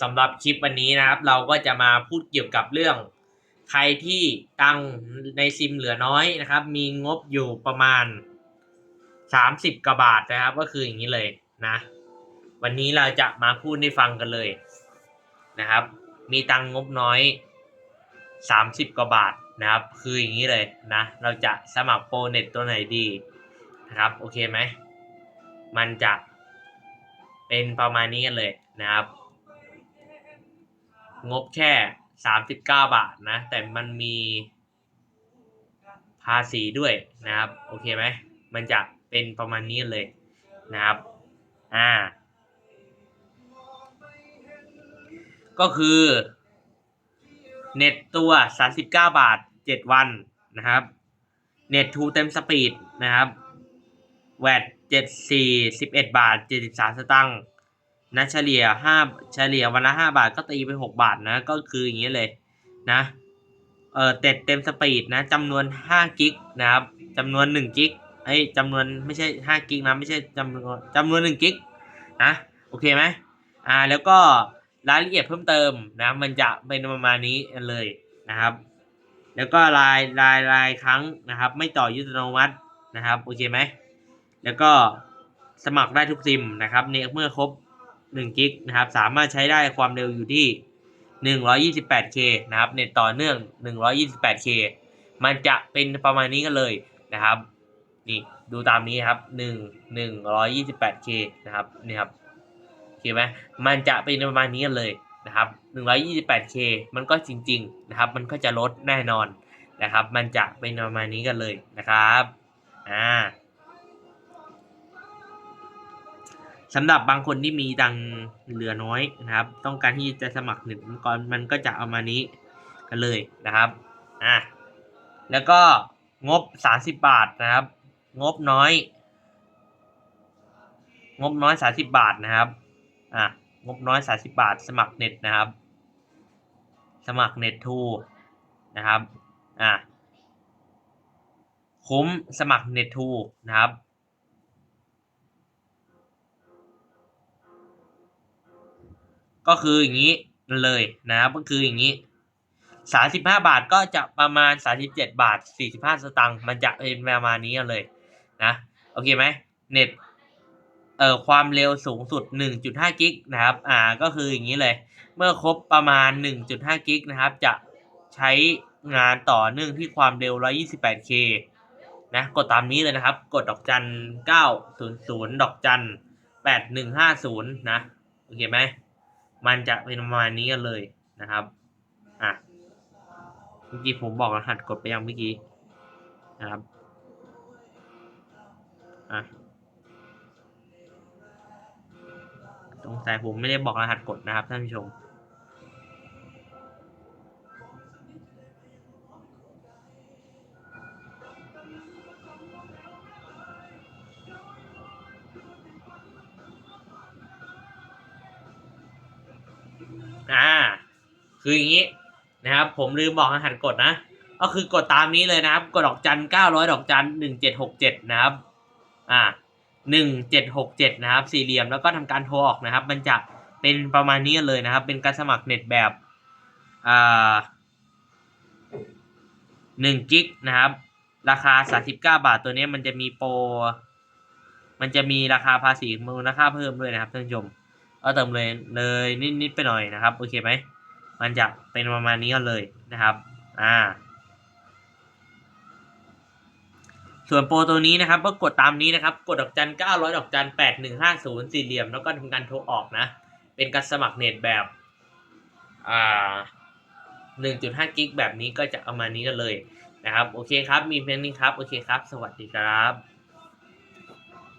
สำหรับคลิปวันนี้นะครับ เราก็จะมาพูดเกี่ยวกับเรื่อง ใครที่ตังในซิมเหลือน้อยนะครับ มีงบอยู่ประมาณสามสิบกว่าบาทนะครับ ก็คืออย่างนี้เลยนะ วันนี้เราจะมาพูดให้ฟังกันเลยนะครับ มีตังงบน้อยสามสิบกว่าบาทนะครับ คืออย่างนี้เลยนะ เราจะสมัครโปรเน็ตตัวไหนดีนะครับ โอเคไหม มันจะเป็นประมาณนี้กันเลยนะครับ งบแค่สามสิบเก้าบาทนะ แต่มันมีภาษีด้วยนะครับ โอเคไหม มันจะเป็นประมาณนี้เลยนะครับ อ่า ก็คือเน็ตตัว 39 บาท 7 วันนะครับ เน็ตทูเต็มสปีดนะครับ แวด74 11 บาท 73 สตังค์ นะเฉลี่ย5เฉลี่ยวันละ5บาทก็ตีไป6บาทนะ ก็คืออย่างนี้เลยนะเออเต็ดเต็มสปีดนะจำนวน5กิกนะครับจำนวน1กิกไอ้จำนวนไม่ใช่5กิกนะไม่ใช่จำนวนจำนวน1กิกนะโอเคไหมอ่าแล้วก็รายละเอียดเพิ่มเติมนะมันจะเป็นประมาณนี้เลยนะครับ แล้วก็รายรายรายครั้งนะครับ ไม่ต่อยุทธโนมัตินะครับโอเคไหมแล้วก็สมัครได้ทุกซิมนะครับในเมื่อครบ 1กิกนะครับสามารถใช้ได้ความเร็วอยู่ที่ 128K นะครับเน็ตต่อเนื่อง 128K มันจะเป็นประมาณนี้กันเลยนะครับนี่ดูตามนี้ครับ 1 128K นะครับนี่ครับโอเคไหมมันจะเป็นประมาณนี้กันเลยนะครับ 128K มันก็จริง ๆ นะครับ มันก็จะลดแน่นอนนะครับ มันจะเป็นประมาณนี้กันเลยนะครับ อ่า สำหรับบางคนที่มีตังเหลือน้อยนะครับ ต้องการที่จะสมัครเน็ตก่อนมันก็จะเอามานี้กันเลยนะครับอะแล้วก็งบ 30 บาทนะครับ งบน้อย งบน้อย 30 บาทนะครับอะงบน้อย 30 บาท สมัครเน็ตนะครับ สมัครเน็ตทูนะครับอะคุ้มสมัครเน็ตทูนะครับ ก็คืออย่างนี้เลยนะครับก็คืออย่างนี้สามสิบห้าบาทก็จะประมาณสามสิบเจ็ดบาทสี่สิบห้าสตังค์มันจะเป็นประมาณนี้เลยนะโอเคไหมเน็ตเอ่อความเร็วสูงสุดหนึ่งจุดห้ากิกนะครับอ่าก็คืออย่างนี้เลย เมื่อครบประมาณหนึ่งจุดห้ากิกนะครับ จะใช้งานต่อเนื่องที่ความเร็วร้อยี่สิบแปดเคนะกดตามนี้เลยนะครับ กดดอกจันเก้าศูนย์ศูนย์ดอกจันแปดหนึ่งห้าศูนย์นะ โอเคไหม มันจะเป็นประมาณนี้กันเลยนะครับอะเมื่อกี้ผมบอกรหัสกดไปยังเมื่อกี้นะครับอะตรงสายผมไม่ได้บอกรหัสกดนะครับท่านผู้ชม อ่า คืออย่างนี้นะครับ ผมลืมบอกรหัสกดนะ ก็คือกดตามนี้เลยนะครับ กดดอกจันเก้าร้อยดอกจันหนึ่งเจ็ดหกเจ็ดนะครับ อ่าหนึ่งเจ็ดหกเจ็ดนะครับ สี่เหลี่ยมแล้วก็ทำการโทรออกนะครับ มันจะเป็นประมาณนี้เลยนะครับ เป็นการสมัครเน็ตแบบอ่าหนึ่งกิกนะครับ ราคาสาสิบเก้าบาทตัวนี้มันจะมีโปรมันจะมีราคาภาษีมูลค่าเพิ่มด้วยนะครับท่านผู้ชม ก็เติมเลยเลยนิดๆไปหน่อยนะครับโอเคไหมมันจะเป็นประมาณนี้กันเลยนะครับอ่าส่วนโปรตัวนี้นะครับก็กดตามนี้นะครับ กดดอกจัน900ดอกจัน8150สี่เหลี่ยม แล้วก็ทำการโทรออกนะ เป็นการสมัครเน็ตแบบอ่า1.5กิกแบบนี้ก็จะเอามานี้กันเลยนะครับ โอเคครับ มีเพียงนี้ครับ โอเคครับ สวัสดีครับ